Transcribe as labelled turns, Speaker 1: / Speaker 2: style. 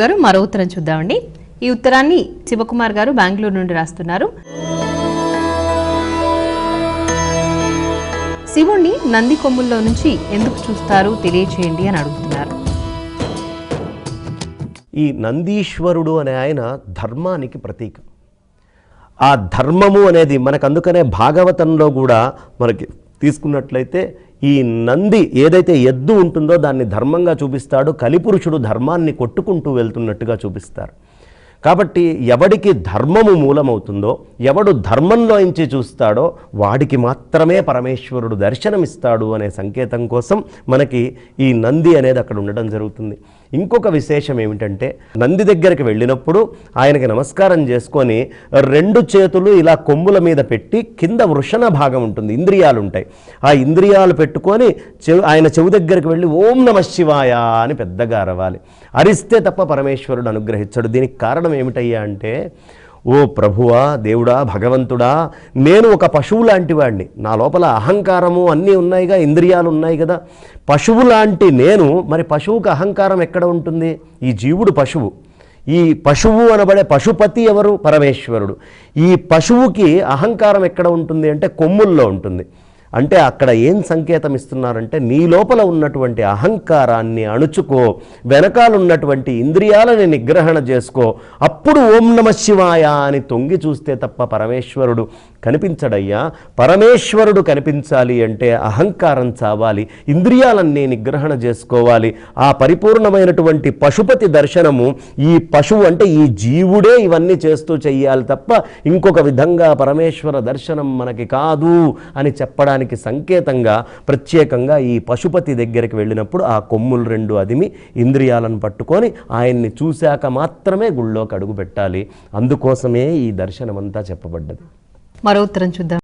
Speaker 1: గారు మరో ఉత్తరం చూద్దామండి. ఈ ఉత్తరాన్ని శివకుమార్ గారు బెంగళూరు నుండి రాస్తున్నారు. శివుణ్ణి నంది కొమ్ముల్లో నుంచి ఎందుకు చూస్తారు? తెలియచేయండి అని అడుగుతున్నారు.
Speaker 2: ఈ నందీశ్వరుడు అనే ఆయన ధర్మానికి ప్రతీక. ఆ ధర్మము అనేది మనకు అందుకనే భాగవతంలో కూడా మనకి తీసుకున్నట్లయితే ఈ నంది ఏదైతే ఎద్దు ఉంటుందో దాన్ని ధర్మంగా చూపిస్తాడు కలిపురుషుడు ధర్మాన్ని కొట్టుకుంటూ వెళ్తున్నట్టుగా చూపిస్తారు. కాబట్టి ఎవడికి ధర్మము మూలమవుతుందో ఎవడు ధర్మంలోంచి చూస్తాడో వాడికి మాత్రమే పరమేశ్వరుడు దర్శనమిస్తాడు అనే సంకేతం కోసం మనకి ఈ నంది అనేది అక్కడ ఉండడం జరుగుతుంది. ఇంకొక విశేషం ఏమిటంటే నంది దగ్గరికి వెళ్ళినప్పుడు ఆయనకి నమస్కారం చేసుకొని రెండు చేతులు ఇలా కొమ్ముల మీద పెట్టి కింద వృషణ భాగం ఉంటుంది ఇంద్రియాలు ఉంటాయి ఆ ఇంద్రియాలు పెట్టుకొని చెవు ఆయన చెవు దగ్గరికి వెళ్ళి ఓం నమ శివాయ అని పెద్దగా అరవాలి. అరిస్తే తప్ప పరమేశ్వరుడు అనుగ్రహించడు. దీనికి కారణం ఏమిటయ్యా అంటే ఓ ప్రభువా దేవుడా భగవంతుడా నేను ఒక పశువు లాంటి వాడిని నా లోపల అహంకారము అన్నీ ఉన్నాయిగా ఇంద్రియాలు ఉన్నాయి కదా. పశువు లాంటి నేను మరి పశువుకు అహంకారం ఎక్కడ ఉంటుంది? ఈ జీవుడు పశువు. ఈ పశువు అనబడే పశుపతి ఎవరు? పరమేశ్వరుడు. ఈ పశువుకి అహంకారం ఎక్కడ ఉంటుంది అంటే కొమ్ముల్లో ఉంటుంది. అంటే అక్కడ ఏం సంకేతం ఇస్తున్నారంటే నీ లోపల ఉన్నటువంటి అహంకారాన్ని అణుచుకో వెనకాల ఉన్నటువంటి ఇంద్రియాలని నిగ్రహణ చేసుకో అప్పుడు ఓం నమ శివాయ అని తొంగి చూస్తే తప్ప పరమేశ్వరుడు కనిపించడయ్యా. పరమేశ్వరుడు కనిపించాలి అంటే అహంకారం చావాలి ఇంద్రియాలన్నీ నిగ్రహణ చేసుకోవాలి. ఆ పరిపూర్ణమైనటువంటి పశుపతి దర్శనము ఈ పశువు అంటే ఈ జీవుడే ఇవన్నీ చేస్తూ చెయ్యాలి తప్ప ఇంకొక విధంగా పరమేశ్వర దర్శనం మనకి కాదు అని చెప్పడానికి సంకేతంగా ప్రత్యేకంగా ఈ పశుపతి దగ్గరికి వెళ్ళినప్పుడు ఆ కొమ్ములు రెండు అదిమి ఇంద్రియాలను పట్టుకొని ఆయన్ని చూశాక మాత్రమే గుళ్ళోకి అడుగు పెట్టాలి. అందుకోసమే ఈ దర్శనం అంతా చెప్పబడ్డది.
Speaker 1: మరో ఉత్తరం చూద్దాం.